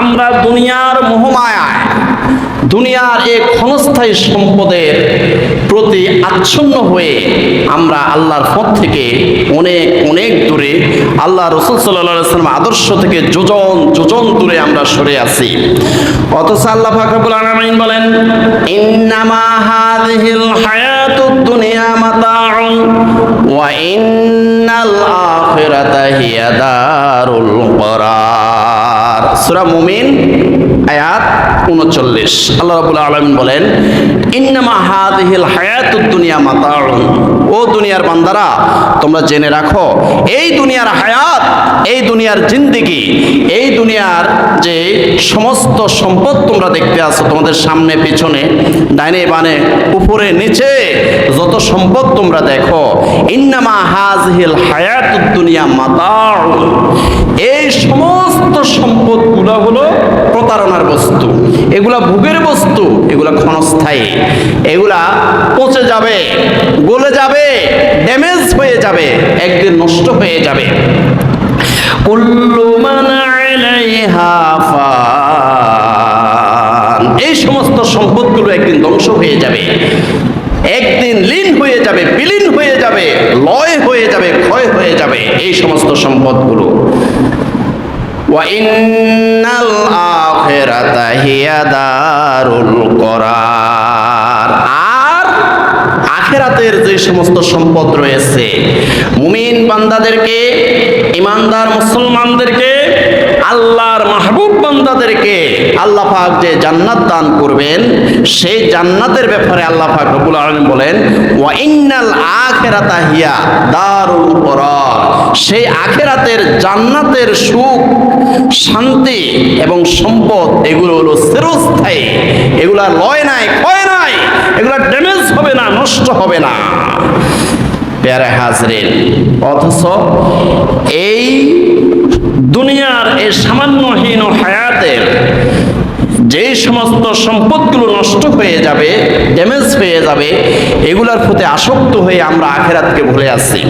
আমরা দুনিয়ার মোহমায়ায়, দুনিয়ার এই ক্ষণস্থায়ী সম্পদের প্রতি আচ্ছন্ন হয়ে আমরা আল্লাহর পথ থেকে অনেক অনেক দূরে, আল্লাহ রসুল সাল্লাম আদর্শ থেকে যোজন যোজন দূরে আমরা সরে আছি। অথচ আল্লাহ ফাকরুল আলমিন বলেন, ইন্নামা হাযিহিল দুনিয়া মাতাউন ওয়া ইন্নাল হিয়া দারুল সূরা মুমিন, আয়াত উনচল্লিশ। আল্লাহ রাবুল আলমিন বলেন, ইন্নামা হাদিহিল হায়াতুদ দুনিয়া মাতাউন। ও দুনিয়ার বান্দারা, তোমরা জেনে রাখো, এই দুনিয়ার হায়াত, এই দুনিয়ার জিন্দিগি, এই দুনিয়ার যে সমস্ত সম্পদ তোমরা দেখতে আছো তোমাদের সামনে, পিছনে, ডাইনে, বানে, উপরে, নিচে, যত সম্পদ তোমরা দেখো, ইন্নামা হাজহিল হায়াতুদ দুনিয়া মাতাউন। এই সমস্ত সম্পদগুলো হলো প্রতারণার বস্তু। এগুলা ভোগের বস্তু, এগুলা ক্ষণস্থায়ী। এগুলা পচে যাবে, গলে যাবে ড্যামেজ হয়ে যাবে, একদিন নষ্ট হয়ে যাবে। এই সমস্ত সম্পদগুলো একদিন ধ্বংস হয়ে যাবে। একদিন লীন হয়ে যাবে, বিলীন হয়ে যাবে, লয় হয়ে যাবে, ক্ষয় হয়ে যাবে, এই সমস্ত সম্পদগুলো। ওয়াইন্নাল আখিরাতা হিয়া দারুল করার। আর আখেরাতের যে সমস্ত সম্পদ রয়েছে, মুমিন বান্দাদেরকে, ইমানদার মুসলমানদেরকে, আল্লাহর মাহবুব বান্দাদেরকে আল্লাহ পাক যে জান্নাত দান করবেন, সেই জান্নাতের ব্যাপারে আল্লাহ পাক রব্বুল আলামিন বলেন, ওয়া ইন্নাল আখিরাতা হিয়া দারুল করার সেই আখেরাতের জান্নাতের সুখ, শান্তি এবং সম্পদ এগুলো হলো চিরস্থায়ী। এগুলা লয় নাই, ক্ষয় নাই, এগুলা ড্যামেজ হবে না, নষ্ট হবে না। প্যারা হাজরিন, অথচ এই দুনিয়ার এই সামান্যহীন হায়াতের যে সমস্ত সম্পদগুলো নষ্ট হয়ে যাবে ড্যামেজ হয়ে যাবে, এগুলার প্রতি আসক্ত হয়ে আমরা আখেরাতকে ভুলে আসছি।